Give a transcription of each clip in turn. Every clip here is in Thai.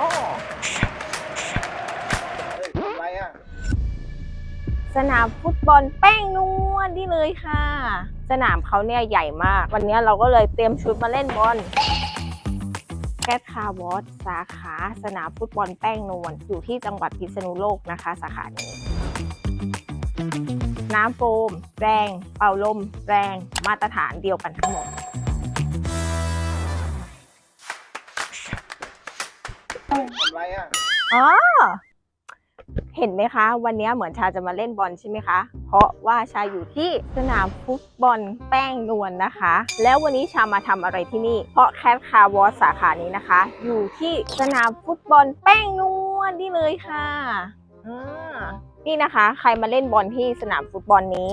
อ๋อะไรอะ สนามฟุตบอลแป้งนวลนี่เลยค่ะ สนามเขาเนี่ยใหญ่มาก วันนี้เราก็เลยเตรียมชุดมาเล่นบอลแคทคาวอสสาขาสนามฟุตบอลแป้งนวลอยู่ที่จังหวัดพิษณุโลกนะคะ สาขานี้ น้ำโฟม แรง เป่าลม แรง มาตรฐานเดียวกันทั้งหมด อะไรอะอ๋อ เห็นไหมคะ วันนี้เหมือนชาจะมาเล่นบอลใช่ไหมคะ เพราะว่าชาอยู่ที่สนามฟุตบอลแป้งนวลนะคะ แล้ววันนี้ชามาทำอะไรที่นี่ เพราะแคทคาร์วอสสาขานี้นะคะ อยู่ที่สนามฟุตบอลแป้งนวลนี่เลยค่ะอ่านี่นะคะ ใครมาเล่นบอลที่สนามฟุตบอลนี้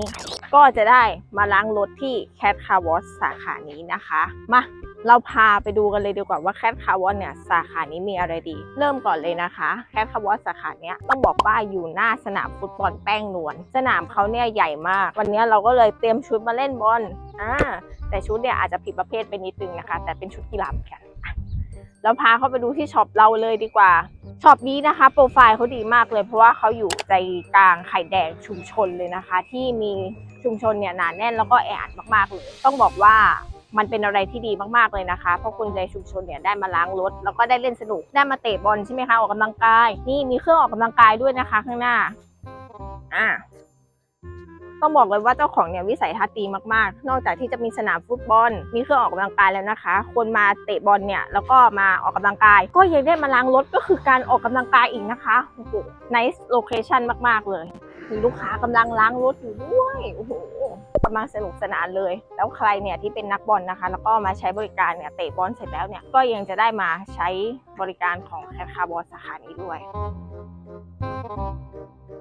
ก็จะได้มาล้างรถที่แคทคาร์วอสสาขานี้นะคะ มา เราพาไปดูกันเลยดีกว่าว่าแคทคาร์วอนเนี่ยสาขานี้มีอะไรดี เริ่มก่อนเลยนะคะแคทคาร์วอนสาขาเนี้ยต้องบอกว่าอยู่หน้าสนามฟุตบอลแป้งนวลสนามเขาเนี่ยใหญ่มาก วันนี้เราก็เลยเตรียมชุดมาเล่นบอลอ่าแต่ชุดเนี่ยอาจจะผิดประเภทไปนิดนึงนะคะ แต่เป็นชุดกีฬาเหมือนกันอะเราพาเข้าไปดูที่ช็อปเราเลยดีกว่าช็อปนี้นะคะโปรไฟล์เขาดีมากเลย เพราะว่าเขาอยู่ใจกลางไข่แดงชุมชนเลยนะคะ ที่มีชุมชนเนี่ยหนาแน่นแล้วก็แออัดมากๆเลยต้องบอกว่า มันเป็นอะไรที่ดีมากๆเลยนะคะ เพราะคนในชุมชนเนี่ยได้มาล้างรถ แล้วก็ได้เล่นสนุก ได้มาเตะบอลใช่ไหมคะ ออกกำลังกาย นี่มีเครื่องออกกำลังกายด้วยนะคะ ข้างหน้า อ่าต้องบอกเลยว่าเจ้าของเนี่ยวิสัยทัศน์ดีมากๆ นอกจากที่จะมีสนามฟุตบอล มีเครื่องออกกำลังกายแล้วนะคะ คนมาเตะบอลเนี่ยแล้วก็มาออกกำลังกาย ก็ยังได้มาล้างรถก็คือการออกกำลังกายอีกนะคะโอ้โห nice location มากๆเลย มีลูกค้ากำลังล้างรถอยู่ด้วยโอ้โหกำลังสนุกสนานเลย แล้วใครเนี่ยที่เป็นนักบอลนะคะ แล้วก็มาใช้บริการเนี่ยเตะบอลเสร็จแล้วเนี่ยก็ยังจะได้มาใช้บริการของแคทคาร์บอสสาขานี้ด้วย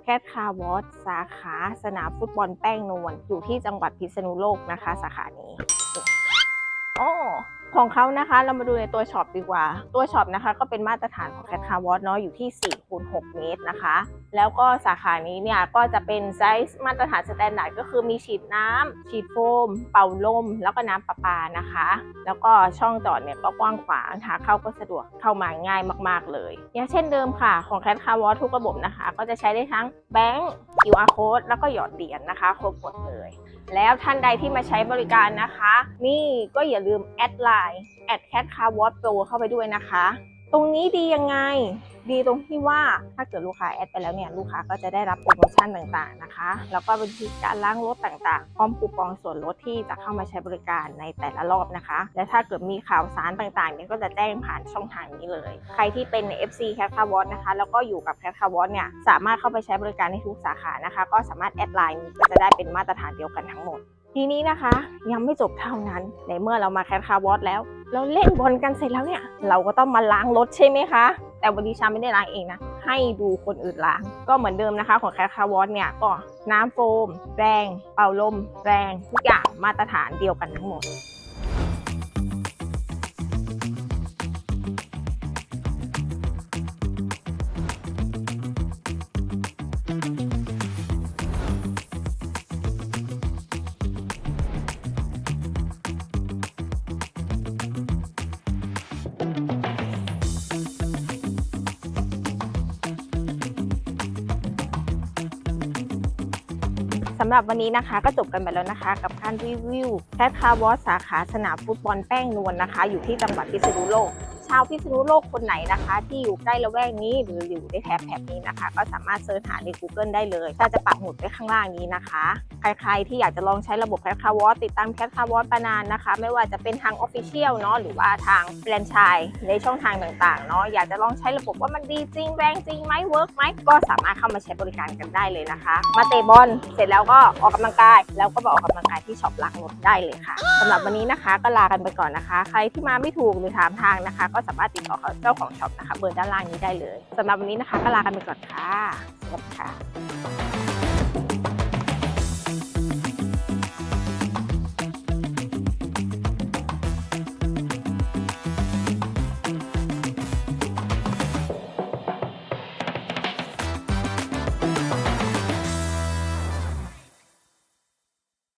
แคทคาร์วอสสาขาสนามฟุตบอลแป้งนวลอยู่ที่จังหวัดพิษณุโลกนะคะ สาขานี้อ๋อ ของเขานะคะเรามาดูในตัวช็อปดีกว่า ตัวช็อปนะคะก็เป็นมาตรฐานของแคทคาร์วอสเนาะอยู่ที่4คูณ6เมตรนะคะ แล้วก็สาขานี้เนี่ยก็จะเป็นไซส์มาตรฐานสแตนดาร์ดก็คือมีฉีดน้ำฉีดโฟม เป่าลม แล้วก็น้ำประปานะคะ แล้วก็ช่องจอดเนี่ยก็กว้างขวางหาเข้าก็สะดวกเข้ามาง่ายมาก ๆ เลยอย่างเช่นเดิมค่ะของแคทคาร์วอทุกระบบนะคะ ก็จะใช้ได้ทั้งแบงก์ QR code แล้วก็หยอดเหรียญนะคะครบหมดเลย แล้วท่านใดที่มาใช้บริการนะคะ นี่ก็อย่าลืมแอดไลน์แอดแคทคาร์วอโปรเข้าไปด้วยนะคะ ตรงนี้ดียังไง ดีตรงที่ว่าถ้าเกิดลูกค้าแอดไปแล้วเนี่ยลูกค้าก็จะได้รับโปรโมชั่นต่างๆนะคะ แล้วก็บัญชีการล้างรถต่างๆ พร้อมคูปองส่วนลดที่จะเข้ามาใช้บริการในแต่ละรอบนะคะ และถ้าเกิดมีข่าวสารต่างๆเนี่ยก็จะแจ้งผ่านช่องทางนี้เลย ใครที่เป็น FC Cat c a r w a t นะคะแล้วก็อยู่กับ Cat c a r w a t เนี่ยสามารถเข้าไปใช้บริการในทุกสาขานะคะ ก็สามารถแอดไลน์นี้ก็จะได้เป็นมาตรฐานเดียวกันทั้งหมด ทีนี้นะคะยังไม่จบเท่านั้น ในเมื่อเรามาแคทคาร์วอตแล้วเราเล่นบอลกันเสร็จแล้วเนี่ย เราก็ต้องมาล้างรถใช่ไหมคะ แต่วันนี้ชาไม่ได้ล้างเองนะ ให้ดูคนอื่นล้าง ก็เหมือนเดิมนะคะ ของแคทคาร์วอตเนี่ยก็น้ำโฟม แรง เป่าลม แรง ทุกอย่างมาตรฐานเดียวกันทั้งหมด สำหรับวันนี้นะคะก็จบกันไปแล้วนะคะ กับการรีวิวแคทคาร์วอสสาขาสนามฟุตบอลแป้งนวลนะคะ อยู่ที่จังหวัดพิษณุโลก ชาวพิษณุโลกคนไหนนะคะ ที่อยู่ใกล้ละแวกนี้หรืออยู่ในแถบแถบนี้นะคะ ก็สามารถเสิร์ชหาใน Google ได้เลยถ้าจะปักหมุดไว้ข้างล่างนี้นะคะ ใครๆที่อยากจะลองใช้ระบบแคทคาร์วอสติดตามแคทคาร์วอสมานานนะคะ ไม่ว่าจะเป็นทาง Official เนาะหรือว่าทางแฟรนไชส์ในช่องทางต่างๆเนาะอยากจะลองใช้ระบบว่ามันดีจริงแรงจริงไหมเวิร์กไหมก็สามารถเข้ามาใช้บริการกันได้เลยนะคะ มาเตะบอลเสร็จแล้วก็ออกกำลังกาย แล้วก็มาออกกำลังกายที่ช็อปล้างรถได้เลยค่ะสำหรับวันนี้นะคะก็ลากันไปก่อนนะคะ ใครที่มาไม่ถูกหรือถามทางนะคะก็สามารถติดต่อเจ้าของช็อปนะคะเบอร์ด้านล่างนี้ได้เลยสำหรับวันนี้นะคะก็ลากันไปก่อนค่ะสวัสดีค่ะ